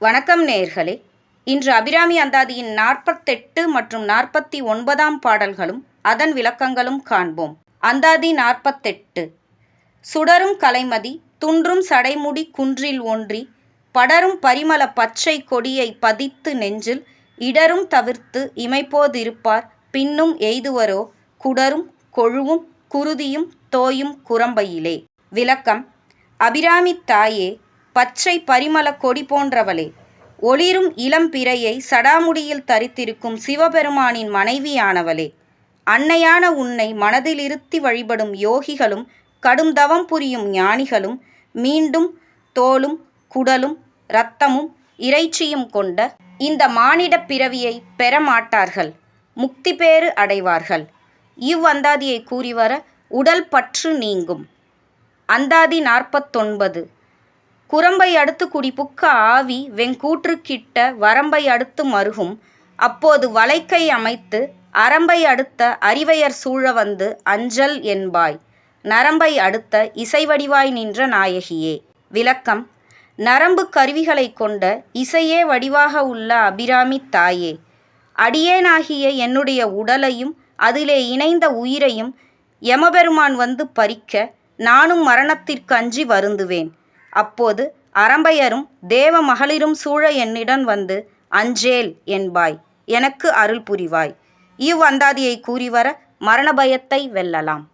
வணக்கம் நேயர்களே இன்று அபிராமி அந்தாதியின் நாற்பத்தெட்டு மற்றும் நாற்பத்தி ஒன்பதாம் பாடல்களும் அதன் விளக்கங்களும் காண்போம். அந்தாதி நாற்பத்தெட்டு. சுடரும் கலைமதி துன்றும் சடைமுடி குன்றில் ஒன்றி படரும் பரிமள பச்சை கொடியை பதித்து நெஞ்சில் இடரும் தவிர்த்து இமைப்போதிருப்பார் பின்னும் எய்துவரோ குடரும் கொழுவும் குருதியும் தோயும் குரம்பையிலே. விளக்கம். அபிராமி தாயே பச்சை பரிமள கொடி போன்றவளே. ஒளிரும் இளம் பிறையை சடாமுடியில் தரித்திருக்கும் சிவபெருமானின் மனைவியானவளே. அன்னையான உன்னை மனதிலிருத்தி வழிபடும் யோகிகளும் கடும் தவம் புரியும் ஞானிகளும் மீண்டும் தோலும் குடலும் இரத்தமும் இறைச்சியும் கொண்ட இந்த மானிடப் பிறவியை பெற மாட்டார்கள். முக்தி பேறு அடைவார்கள். இவ்வந்தாதியை கூறிவர உடல் பற்று நீங்கும். அந்தாதி நாற்பத்தொன்பது. குரம்பை அடுத்து குடிபுக்க ஆவி வெங்கூற்றுக்கிட்ட வரம்பை அடுத்து மருகும். அப்போது வளைக்கை அமைத்து அரம்பை அடுத்த அறிவையர் சூழ வந்து அஞ்சல் என்பாய். நரம்பை அடுத்த இசைவடிவாய் நின்ற நாயகியே. விளக்கம். நரம்பு கருவிகளைக் கொண்ட இசையே வடிவாக உள்ள அபிராமி தாயே. அடியேனாகிய என்னுடைய உடலையும் அதிலே இணைந்த உயிரையும் யமபெருமான் வந்து பறிக்க நானும் மரணத்திற்கு அஞ்சி வருந்துவேன். அப்போது அரம்பையரும் தேவ மகளிரும் சூழ என்னிடம் வந்து அஞ்சேல் என்பாய் எனக்கு அருள் புரிவாய். இவ்வந்தாதியை கூறிவர மரண பயத்தை வெல்லலாம்.